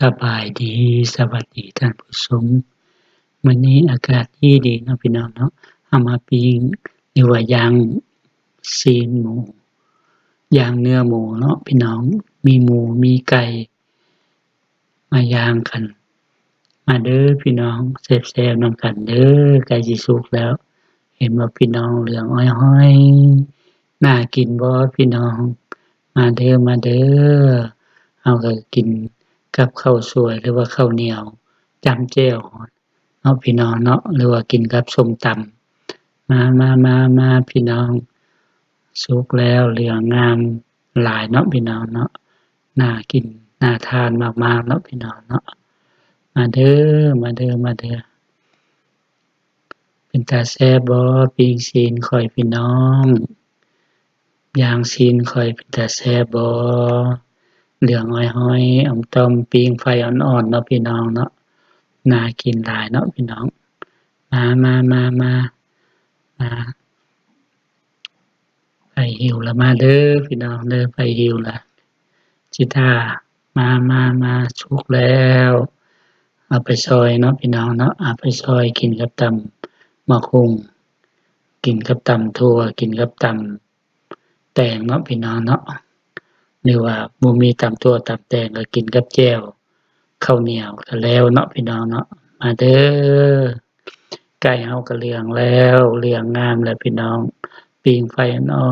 สบายดี สวัสดีท่านผู้ชมมื้อนี้อากาศดีดีเนาะพี่น้องเนาะเอามาปิ้งหรือว่าย่างซีนหมูย่างเนื้อหมูเนาะพี่น้อง มีหมู มีไก่ มาย่างกัน มาเด้อพี่น้องแซ่บๆนำกันเด้อใกล้สิสุกแล้ว เห็นบ่พี่น้องเหลืองอ้อยๆน่ากินบ่พี่น้อง มาเด้อ มาเด้อเราก็กิน กับข้าวสวยหรือว่าข้าวเหนียวจำแจ่วเนาะพี่น้องเนาะ หรือว่ากินกับส้มตำมาๆๆๆพี่น้องสุกแล้วเหลืองงามหลายเนาะพี่น้องเนาะน่ากินน่าทานมากๆเนาะพี่น้องเนาะมาเด้อมาเด้อมาเด้อเป็นตาแซ่บบ่ปิ้งซีนข้อยพี่น้อง ยางซีนข้อยเป็นตาแซ่บบ่ เหลืองอ้อยๆอ่อมต้มปิ้งไฟอ่อนๆเนาะพี่น้องเนาะน่ากินหลายเนาะพี่น้อง มาๆๆๆมาไผหิวล้วมาเด้อพี่น้องเด้อไผหิวล้วสิท่ามาๆๆสุกแล้วเอาไปซอยเนาะพี่น้องเนาะเอาไปซอยกินกับตำบักหุ่งกินกับตำถั่วกินกับตำแตงเนาะพี่น้องเนาะ หรือว่าบ่มีตำตัวตำแตงก็กินกับแจ่วข้าวเหนียวก็แล้วเนาะพี่น้องเนาะมาเด้อไก่เฮาก็เลืองแล้วเลืองงามแล้วพี่น้องปิ้งไฟอ่อ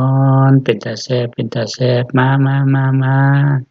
นเป็นตาแซ่บเป็นตาแซ่บมามามามา